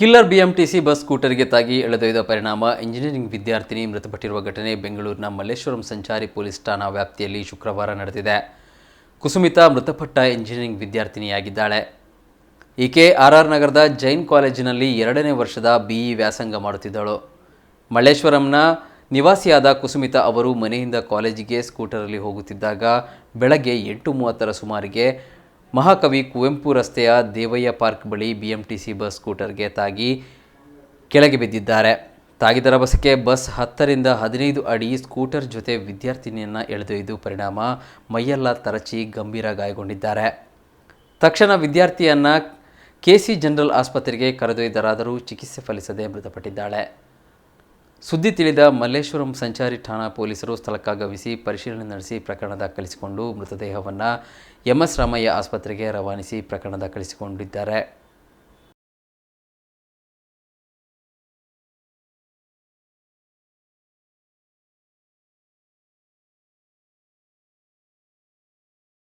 Killer BMTC bus ಸ್ಕೂಟರ್ಗೆ ತಾಗಿ ಎಳೆದೊಯ್ದ ಪರಿಣಾಮ. ಇಂಜಿನಿಯರಿಂಗ್ ವಿದ್ಯಾರ್ಥಿನಿ ಮೃತಪಟ್ಟಿರುವ ಘಟನೆ ಬೆಂಗಳೂರಿನ ಮಲ್ಲೇಶ್ವರಂ ಸಂಚಾರಿ ಪೊಲೀಸ್ ಠಾಣಾ ವ್ಯಾಪ್ತಿಯಲ್ಲಿ ಶುಕ್ರವಾರ ನಡೆದಿದೆ. ಕುಸುಮಿತಾ ಮೃತಪಟ್ಟ ಇಂಜಿನಿಯರಿಂಗ್ ವಿದ್ಯಾರ್ಥಿನಿಯಾಗಿದ್ದಾಳೆ. ಈಕೆ ಆರ್ ಆರ್ ನಗರದ ಜೈನ್ ಕಾಲೇಜಿನಲ್ಲಿ ಎರಡನೇ ವರ್ಷದ ಬಿಇ ವ್ಯಾಸಂಗ ಮಾಡುತ್ತಿದ್ದಳು. ಮಲ್ಲೇಶ್ವರಂನ ನಿವಾಸಿಯಾದ ಕುಸುಮಿತಾ ಅವರು ಮನೆಯಿಂದ ಕಾಲೇಜಿಗೆ ಸ್ಕೂಟರಲ್ಲಿ ಹೋಗುತ್ತಿದ್ದಾಗ ಬೆಳಗ್ಗೆ ಎಂಟು ಮೂವತ್ತರ ಸುಮಾರಿಗೆ ಮಹಾಕವಿ ಕುವೆಂಪು ರಸ್ತೆಯ ದೇವಯ್ಯ ಪಾರ್ಕ್ ಬಳಿ ಬಿಎಂಟಿಸಿ ಬಸ್ ಸ್ಕೂಟರ್ಗೆ ತಾಗಿ ಕೆಳಗೆ ಬಿದ್ದಿದ್ದಾರೆ. ತಾಗಿದರ ಬಸ್ಗೆ ಬಸ್ ಹತ್ತರಿಂದ ಹದಿನೈದು ಅಡಿ ಸ್ಕೂಟರ್ ಜೊತೆ ವಿದ್ಯಾರ್ಥಿನಿಯನ್ನು ಎಳೆದೊಯ್ದು ಪರಿಣಾಮ ಮೈಯೆಲ್ಲ ತರಚಿ ಗಂಭೀರ ಗಾಯಗೊಂಡಿದ್ದಾರೆ. ತಕ್ಷಣ ವಿದ್ಯಾರ್ಥಿಯನ್ನು ಕೆಸಿ ಜನರಲ್ ಆಸ್ಪತ್ರೆಗೆ ಕರೆದೊಯ್ದರಾದರೂ ಚಿಕಿತ್ಸೆ ಫಲಿಸದೆ ಮೃತಪಟ್ಟಿದ್ದಾಳೆ. ಸುದ್ದಿ ತಿಳಿದ ಮಲ್ಲೇಶ್ವರಂ ಸಂಚಾರಿ ಠಾಣಾ ಪೊಲೀಸರು ಸ್ಥಳಕ್ಕಾಗಮಿಸಿ ಪರಿಶೀಲನೆ ನಡೆಸಿ ಪ್ರಕರಣ ದಾಖಲಿಸಿಕೊಂಡು ಮೃತದೇಹವನ್ನು ಎಂಎಸ್ ರಾಮಯ್ಯ ಆಸ್ಪತ್ರೆಗೆ ರವಾನಿಸಿ ಪ್ರಕರಣ ದಾಖಲಿಸಿಕೊಂಡಿದ್ದಾರೆ.